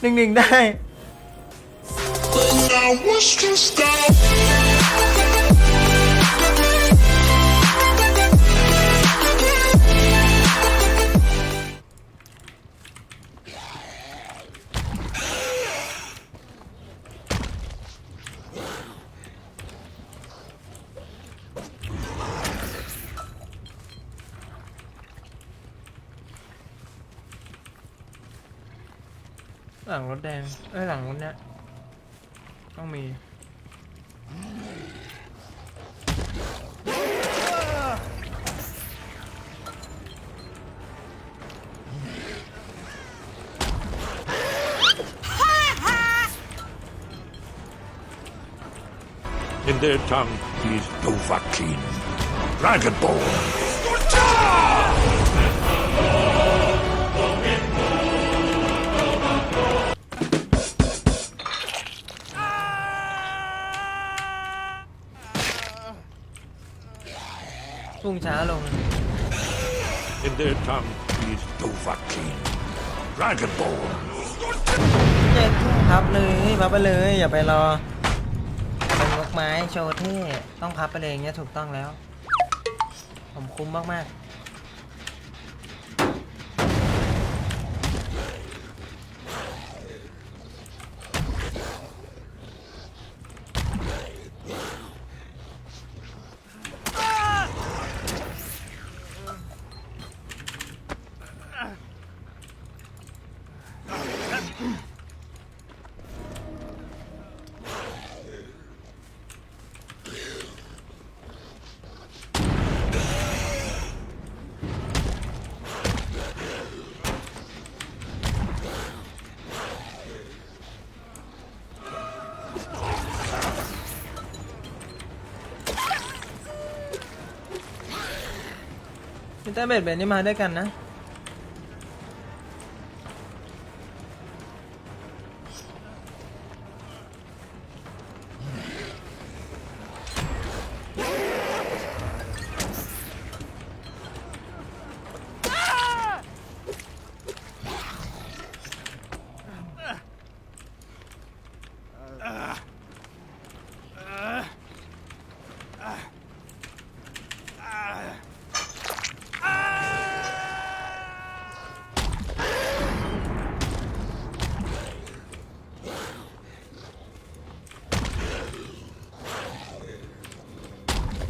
หนึ่งหนึ่งได้ หลังรถแดง เอ้ยหลังรถเนี้ยต้องมี In their tongue, he is Dovahkiin, Dragonborn. Their tongue, is Dovahkiin, Dragonborn. เจ็ดพับเลยพับไปเลยอย่าไปรอเป็นนกไม้โชว์เท่ต้องพับไปเลยอย่างเงี้ยถูกต้องแล้ว ผมคุ้มมากๆ ตอร์เบดเบดนี่มาด้วยกันนะ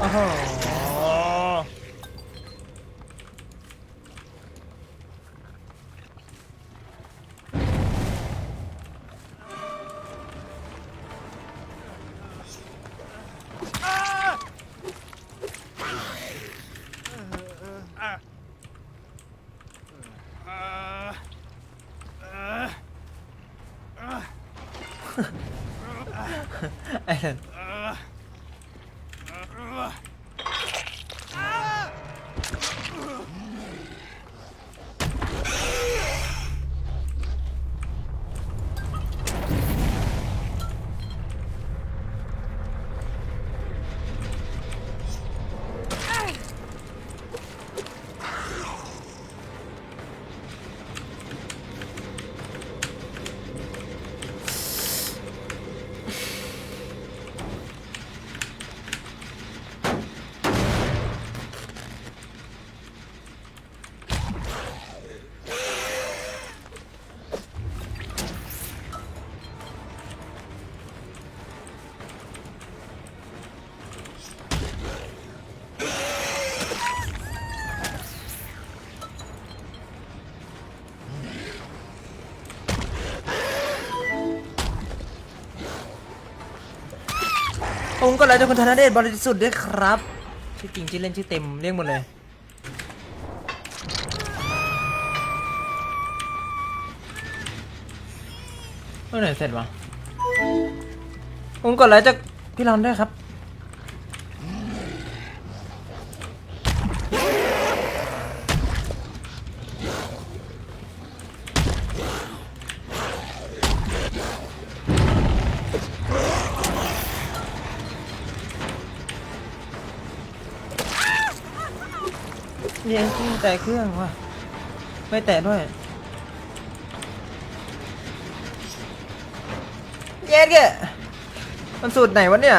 โอ้โหไอ้นั่น ผมก็เลยจะคุณธนเดชบริสุทธิ์ด้วยครับชื่อจริงชื่อเล่นชื่อเต็มเรียกหมดเลย เมื่อไหร่เสร็จวะผมกดไลค์จากพี่รอนด้วยครับ มีเอนจินแต่เครื่องว่ะ ไม่แตะด้วย เย็ดเกะมันสูตรไหนวะเนี่ย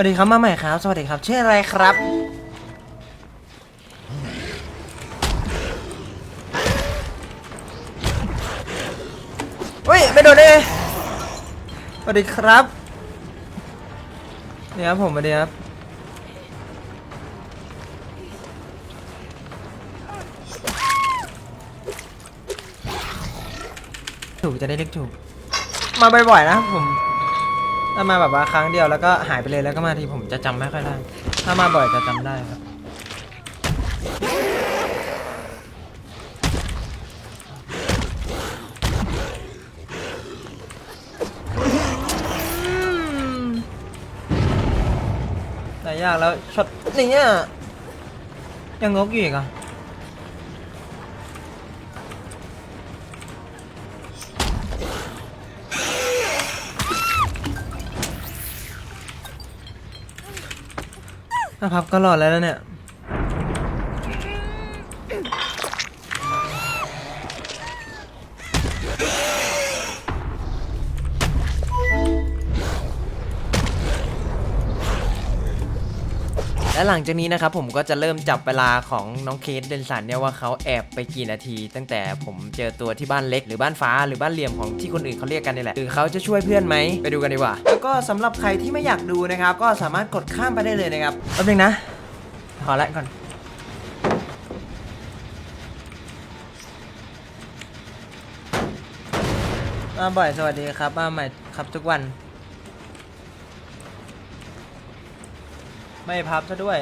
วัสดีครับมาใหม่ครับ สวัสดีครับชื่ออะไรครับ เฮ้ย ไม่โดนได้ไงสวัสดีครับเดี๋ยวครับผมสวัสดีครับถูกจะได้เรียกถูก มาบ่อยๆนะผม ถ้ามาแบบว่าครั้งเดียวแล้วก็หายไปเลยแล้วก็มาทีผมจะจำไม่ค่อยได้ ถ้ามาบ่อยจะจำได้ครับแต่ยากแล้วช็อตนี้อ่ยังงกอยู่อีกอะ ถ้าพับก็รอดแล้วเนี่ย และหลังจากนี้นะครับผมก็จะเริ่มจับเวลาของน้องเคสเดนสันเนี่ยว่าเขาแอบไปกี่นาที ตั้งแต่ผมเจอตัวที่บ้านเล็กหรือบ้านฟ้าหรือบ้านเหลี่ยมของที่คนอื่นเขาเรียกกันนี่แหละหรือเขาจะช่วยเพื่อนไหมไปดูกันดีกว่า แล้วก็สำหรับใครที่ไม่อยากดูนะครับ ก็สามารถกดข้ามไปได้เลยนะครับแป๊บนึงนะขอละก่อนมาบ่อยสวัสดีครับมาใหม่ครับทุกวัน ไม่พับซะด้วย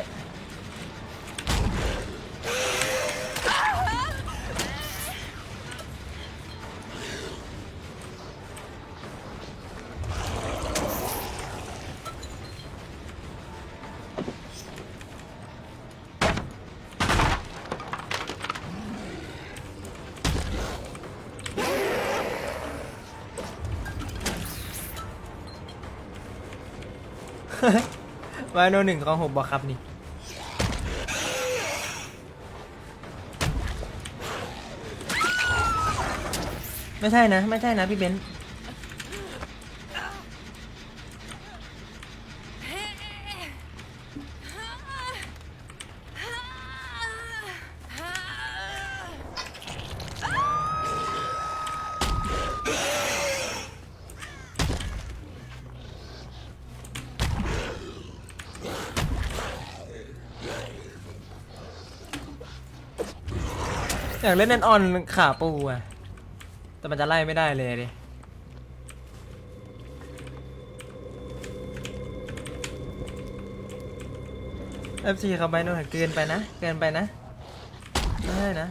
วายโนหนึ่งของหกบอกครับนี่ ไม่ใช่นะ ไม่ใช่นะพี่เบนซ์ อยากเล่นแอนออนขาปูอะแต่มันจะไล่ไม่ได้เลยดิเอฟซีเขาไปโน่นเกินไปนะ เกินไปนะไม่ใช่นะ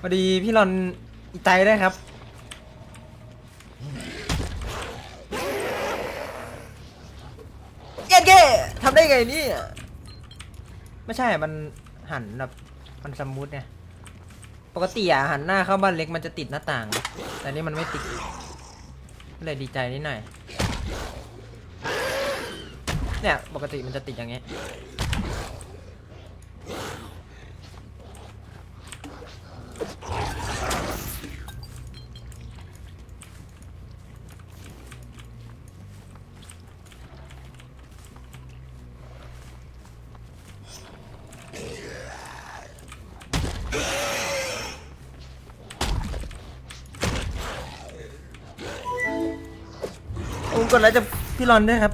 พอดีพี่รอนใจได้ครับ เย็นเก้ทำ ไงเนี่ยไม่ใช่มันหันแบบมันสมูทไงปกติอะหันหน้าเข้าบ้านเล็กมันจะติดหน้าต่าง แต่นี่มันไม่ติดก็เลยดีใจนิดหน่อยเนี่ยปกติมันจะติดอย่างเงี้ย กดไลค์จากพี่รอนด้วยครับ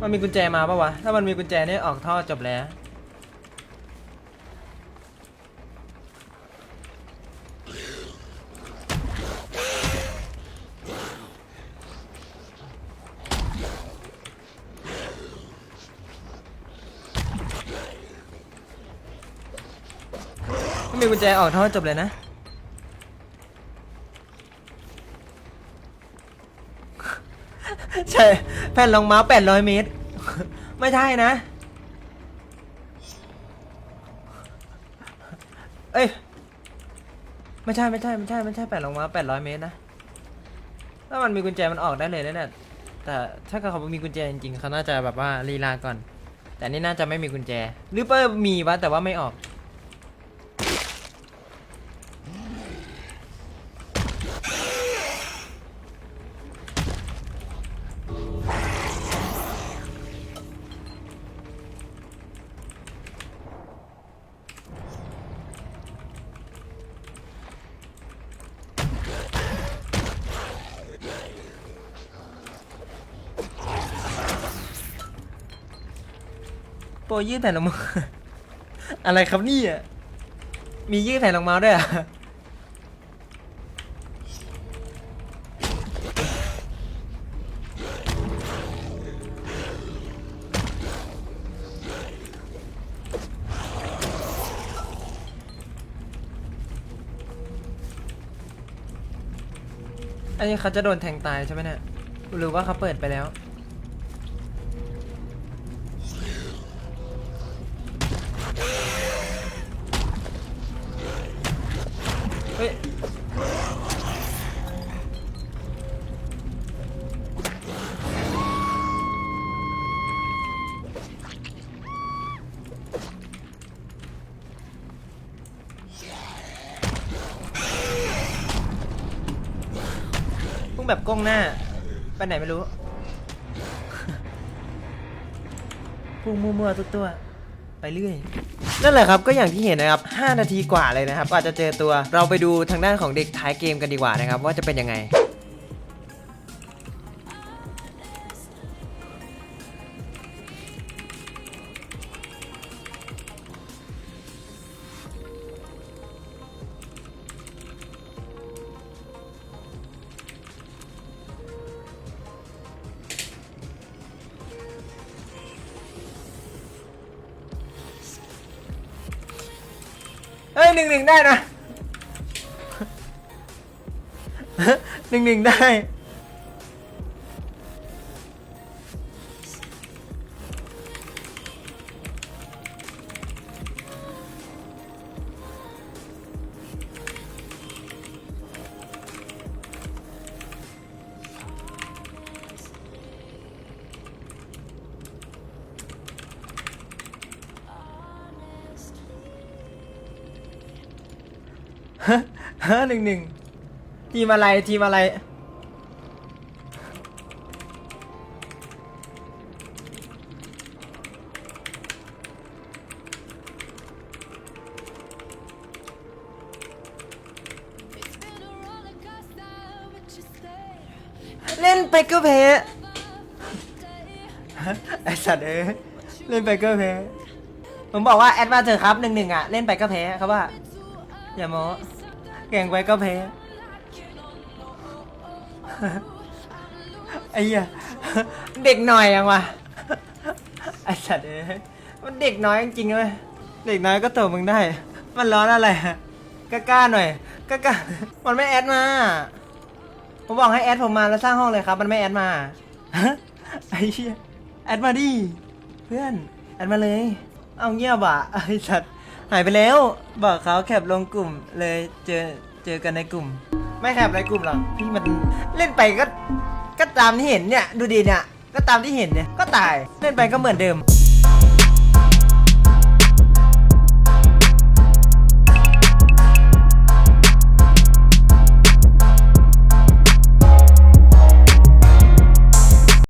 มันมีกุญแจมาปะวะ ถ้ามันมีกุญแจนี่ออกท่อจบแล้ว กุญแจออกท่อจบเลยนะ ใช่แผ่นรองเมาส์800 เมตร ไม่ใช่นะ เอ้ย ไม่ใช่ไม่ใช่ไม่ใช่ไม่ใช่แผ่นรองเมาส์800 เมตรนะ ถ้ามันมีกุญแจมันออกได้เลยนะเนี่ย แต่ถ้าเกิดเขามีกุญแจจริงๆเขาน่าจะแบบว่าลีลาก่อน แต่นี่น่าจะไม่มีกุญแจ หรือเปล่ามีวะแต่ว่าไม่ออก รยืดแผ่นรองมา อะไรครับนี่ยมียืดแผ่นรองมาด้วยเหรอะอันนี้เขาจะโดนแทงตายใช่ไหมเนี่ยหรือว่าเขาเปิดไปแล้ว พุ่งแบบก้มหน้า ไปไหนไม่รู้ พุ่งมั่วๆตัวไปเรื่อย นั่นแหละครับก็อย่างที่เห็นนะครับ 5 นาทีกว่าเลยนะครับอาจจะเจอตัวเราไปดูทางด้านของเด็กท้ายเกมกันดีกว่านะครับว่าจะเป็นยังไง เอ้ยหนึ่งหนึ่งได้นะหนึ่งหนึ่งได้ ฮะฮะหนึ่งหนึ่งทีมอะไรทีมอะไร เล่นไปก็แพ้ไอสัตว์เอ้ยเล่นไปก็แพ้ผมบอกว่าแอดมาเถอะครับหนึ่งหนึ่งอะ เล่นไปก็แพ้ครับว่า อย่าโม้ งไปก็แพ้ ไอ้เหี้ยเด็กหน่อยยังวะไอ้สัตว์เอ้ยมันเด็กน้อยจริงๆเลยเด็กน้อยก็โตมึงได้ มันร้อนอะไรอะกล้าๆหน่อยกล้าๆมันไม่แอดมา ผมบอกให้แอดผมมาแล้วสร้างห้องเลยครับ มันไม่แอดมาไอ้เหี้ยแอดมาดิเพื่อนแอดมาเลย เอาเงียบอะไอ้สัตว์ หายไปแล้ว บอกเขาแคปลงกลุ่มเลยเจอเจอกันในกลุ่ม ไม่แคปในกลุ่มหรอกพี่มันเล่นไปก็ก็ตามที่เห็นเนี่ย ดูดีเนี่ย ก็ตามที่เห็นเนี่ย ก็ตายเล่นไปก็เหมือนเดิม